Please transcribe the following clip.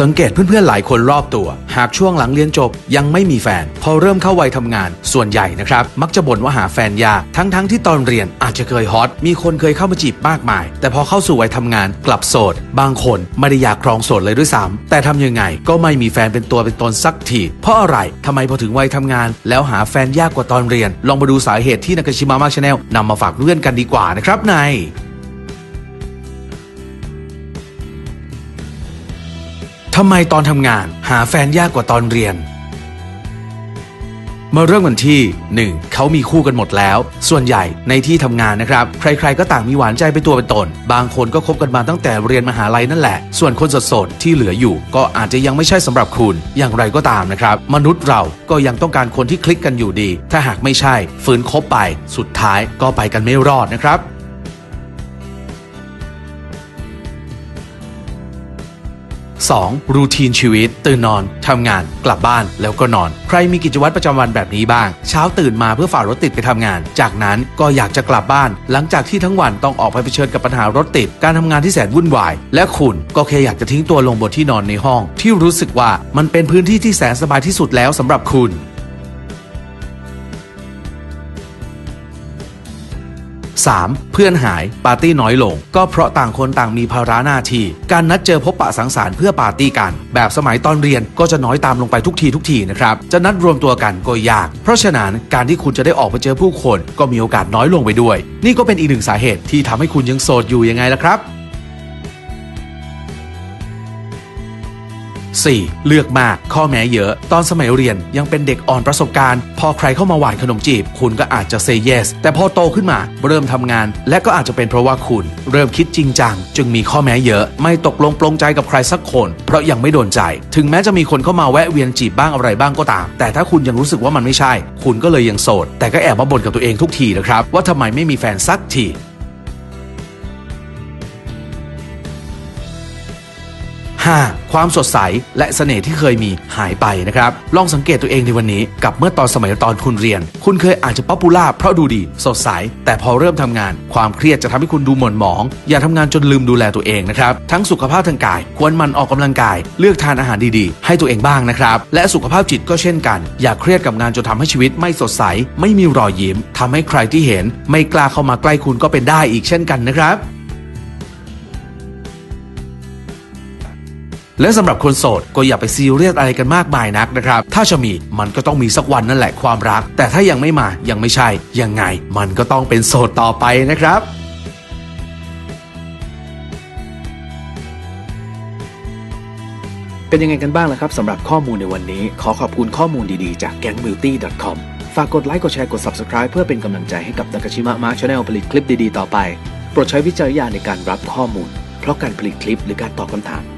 สังเกตเพื่อนๆหลายคนรอบตัว หากช่วงหลังเรียนจบยังไม่มีแฟน พอเริ่มเข้าวัยทำงาน ส่วนใหญ่นะครับ มักจะบ่นว่าหาแฟนยากทั้งๆที่ตอนเรียนอาจจะเคยฮอตมีคนเคยเข้ามาจีบมากมาย แต่พอเข้าสู่วัยทำงานกลับโสด บางคนไม่ได้อยากครองโสดเลยด้วยซ้ำแต่ทำยังไงก็ไม่มีแฟนเป็นตัวเป็นตนสักที เพราะอะไรทำไมพอถึงวัยทำงาน แล้วหาแฟนยากกว่าตอนเรียน ลองมาดูสาเหตุที่นากาชิมะมาชาแนลนำมาฝากเพื่อนกันดีกว่านะครับใน ทำไมตอนทำงานหาแฟนยากกว่าตอนเรียน มาเริ่มกันที่ 1. เขามีคู่กันหมดแล้ว ส่วนใหญ่ในที่ทำงานนะครับ ใครๆก็ต่างมีหวานใจเป็นตัวเป็นตน บางคนก็คบกันมาตั้งแต่เรียนมหาลัยนั่นแหละ ส่วนคนโสดๆที่เหลืออยู่ ก็อาจจะยังไม่ใช่สำหรับคุณ อย่างไรก็ตามนะครับ มนุษย์เราก็ยังต้องการคนที่คลิกกันอยู่ดี ถ้าหากไม่ใช่ฝืนคบไป สุดท้ายก็ไปกันไม่รอดนะครับ 2. รูทีนชีวิต ตื่นนอนทำงาน กลับบ้านแล้วก็นอน ใครมีกิจวัตรประจำวันแบบนี้บ้าง เช้าตื่นมาเพื่อฝ่ารถติดไปทำงาน จากนั้นก็อยากจะกลับบ้าน หลังจากที่ทั้งวันต้องออกไปเผชิญกับปัญหารถติด การทำงานที่แสนวุ่นวาย และคุณก็แค่อยากจะทิ้งตัวลงบนที่นอนในห้อง ที่รู้สึกว่ามันเป็นพื้นที่ที่แสนสบายที่สุดแล้วสำหรับคุณ 3. เพื่อนหายปาร์ตี้น้อยลง ก็เพราะต่างคนต่างมีภาระหน้าที่ การนัดเจอพบปะสังสรรค์เพื่อปาร์ตี้กัน แบบสมัยตอนเรียนก็จะน้อยตามลงไปทุกทีทุกทีนะครับ จะนัดรวมตัวกันก็ยาก เพราะฉะนั้นการที่คุณจะได้ออกไปเจอผู้คน ก็มีโอกาสน้อยลงไปด้วย นี่ก็เป็นอีกหนึ่งสาเหตุที่ทำให้คุณยังโสดอยู่ยังไงล่ะครับ 4. เลือกมาก ข้อแม้เยอะ ตอนสมัยเรียนยังเป็นเด็กอ่อนประสบการณ์ พอใครเข้ามาหวานขนมจีบ คุณก็อาจจะเซ y yes แต่พอโตขึ้นมาเริ่มทำงาน และก็อาจจะเป็นเพราะว่าคุณ เริ่มคิดจริงจังจึงมีข้อแม้เยอะ ไม่ตกลงปลงใจกับใครสักคน เพราะยังไม่โดนใจ ถึงแม้จะมีคนเข้ามาแวะเวียนจีบบ้างอะไรบ้างก็ตาม แต่ถ้าคุณยังรู้สึกว่ามันไม่ใช่ คุณก็เลยยังโสด แต่ก็แอบมาบ่นกับตัวเองทุกทีนะครับว่าทำไมไม่มีแฟนสักที 5. ความสดใสและเสน่ห์ที่เคยมีหายไปนะครับ ลองสังเกตตัวเองในวันนี้กับเมื่อตอนสมัยตอนคุณเรียน คุณเคยอาจจะป๊อปปูล่าเพราะดูดีสดใส แต่พอเริ่มทำงาน ความเครียดจะทำให้คุณดูหม่นหมอง อย่าทำงานจนลืมดูแลตัวเองนะครับ ทั้งสุขภาพทางกาย ควรมันออกกำลังกาย เลือกทานอาหารดีๆ ให้ตัวเองบ้างนะครับ และสุขภาพจิตก็เช่นกัน อย่าเครียดกับงานจนทำให้ชีวิตไม่สดใส ไม่มีรอยยิ้มทำให้ใครที่เห็น ไม่กล้าเข้ามาใกล้คุณก็เป็นได้อีกเช่นกันนะครับ และสำหรับคนโสดก็อย่าไปซีเรียสอะไรกันมากมายนักนะครับ ถ้าจะมีมันก็ต้องมีสักวันนั่นแหละความรัก แต่ถ้ายังไม่มายังไม่ใช่ยังไง มันก็ต้องเป็นโสดต่อไปนะครับเป็นยังไงกันบ้างล่ะครับสำหรับข้อมูลในวันนี้ ขอขอบคุณข้อมูลดีๆ จาก gangbeauty.com ฝากกดไลค์ กดแชร์ กด subscribe เพื่อเป็นกำลังใจให้กับ Nakashima Mark Channel ผลิตคลิปดีๆ ต่อไป โปรดใช้วิจารณญาณในการรับข้อมูล เพราะการผลิตคลิปหรือการตอบคำถาม